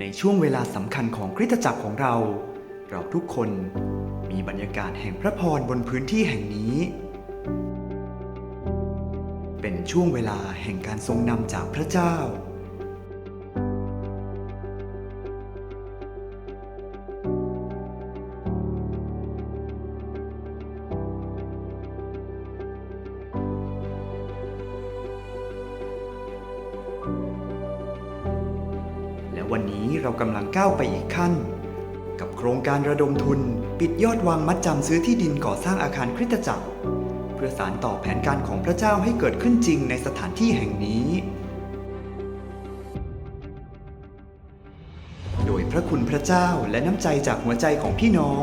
ในช่วงเวลาสำคัญของคริสตจักรของเรา เราทุกคนมีบรรยากาศแห่งพระพรบนพื้นที่แห่งนี้ เป็นช่วงเวลาแห่งการทรงนำจากพระเจ้า วันนี้เรากำลังก้าวไปอีกขั้น กับโครงการระดมทุน ปิดยอดวางมัดจำซื้อที่ดินก่อสร้างอาคารคริสตจักร เพื่อสารต่อแผนการของพระเจ้าให้เกิดขึ้นจริงในสถานที่แห่งนี้ โดยพระคุณพระเจ้าและน้ำใจจากหัวใจของพี่น้อง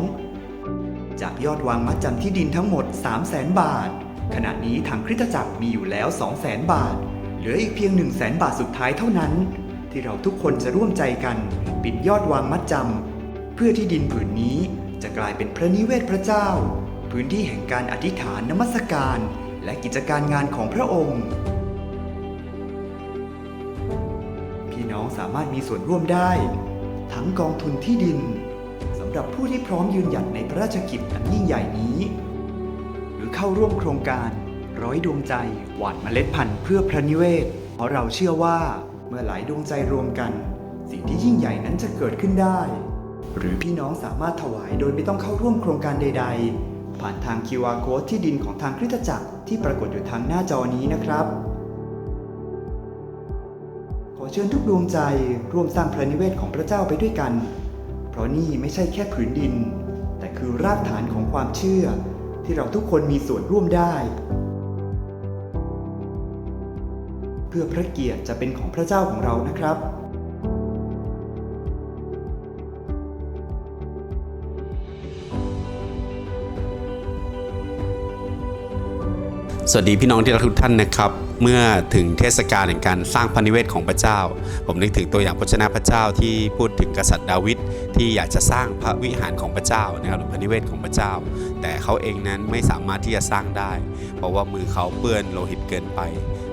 จากยอดวางมัดจำที่ดินทั้งหมด 3 0 0แสนบาท ขณะนี้ทางคริสตจักรมีอยู่แล้ว 2 0 0แสนบาท เหลืออีกเพียง 1 0 0 0 0แสนบาทสุดท้ายเท่านั้น ที่เราทุกคนจะร่วมใจกันปิดยอดวางมัดจำเพื่อที่ดินผืนนี้จะกลายเป็นพระนิเวศพระเจ้า พื้นที่แห่งการอธิษฐานนมัสการ และกิจการงานของพระองค์ พี่น้องสามารถมีส่วนร่วมได้ ทั้งกองทุนที่ดินสำหรับผู้ที่พร้อมยืนหยัดในพระราชกิจอันยิ่งใหญ่นี้ หรือเข้าร่วมโครงการร้อยดวงใจหว่านเมล็ดพันธุ์เพื่อพระนิเวศ เพราะเราเชื่อว่า เมื่อหลายดวงใจรวมกัน สิ่งที่ยิ่งใหญ่นั้นจะเกิดขึ้นได้ หรือพี่น้องสามารถถวายโดยไม่ต้องเข้าร่วมโครงการใด ๆ ผ่านทาง QR Code ที่ดินของทางคริสตจักรที่ปรากฏอยู่ทางหน้าจอนี้นะครับ ขอเชิญทุกดวงใจร่วมสร้างพระนิเวศของพระเจ้าไปด้วยกัน เพราะนี่ไม่ใช่แค่ผืนดิน แต่คือรากฐานของความเชื่อที่เราทุกคนมีส่วนร่วมได้ พื่อพระเกียรติจะเป็นของพระเจ้าของเรานะครับสวัสดีพี่น้องที่รักทุกท่านนะครับ เมื่อถึงเทศกาลแห่งการสร้างพระนิเวศของพระเจ้า ผมนึกถึงตัวอย่างพระชนะพระเจ้าที่พูดถึงกษัตริย์ดาวิดที่อยากจะสร้างพระวิหารของพระเจ้านะครับหรือพระนิเวศของพระเจ้า แต่เขาเองนั้นไม่สามารถที่จะสร้างได้ เพราะว่ามือเขาเปื้อนโลหิตเกินไป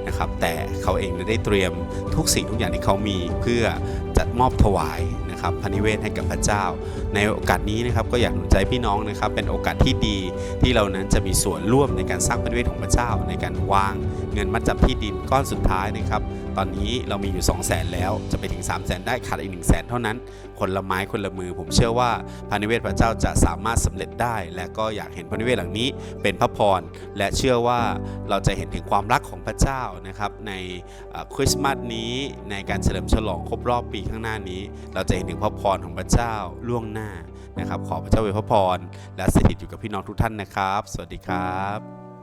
นะครับแต่เขาเองได้เตรียมทุกสิ่งทุกอย่างที่เขามีเพื่อจะมอบถวาย นะครับพระนิเวศให้กับพระเจ้า ในโอกาสนี้นะครับก็อยากหนุนใจพี่น้องนะครับเป็นโอกาสที่ดีที่เรานั้นจะมีส่วนร่วมในการสร้างพระนิเวศของพระเจ้า ในการวางเงินมัดจำที่ดินก้อนสุดท้ายนะครับตอนนี้เรามีอยู่ 2 0 0แสนแล้วจะไปถึง 3 0 0แสนได้ขาดอีก1 0 0 0 0แสนเท่านั้น คนละไม้คนละมือ ผมเชื่อว่าพระนิเวศพระเจ้าจะสามารถสำเร็จได้ และก็อยากเห็นพระนิเวศหลังนี้เป็นพระพร และเชื่อว่าเราจะเห็นถึงความรักของพระเจ้านะครับในคริสต์มาสนี้ในการเฉลิมฉลองครบรอบปีข้างหน้านี้ เราจะเห็นถึงพระพรของพระเจ้าล่วงหน้านะครับ ขอพระเจ้าอวยพระพรและสถิตอยู่กับพี่น้องทุกท่านนะครับ สวัสดีครับ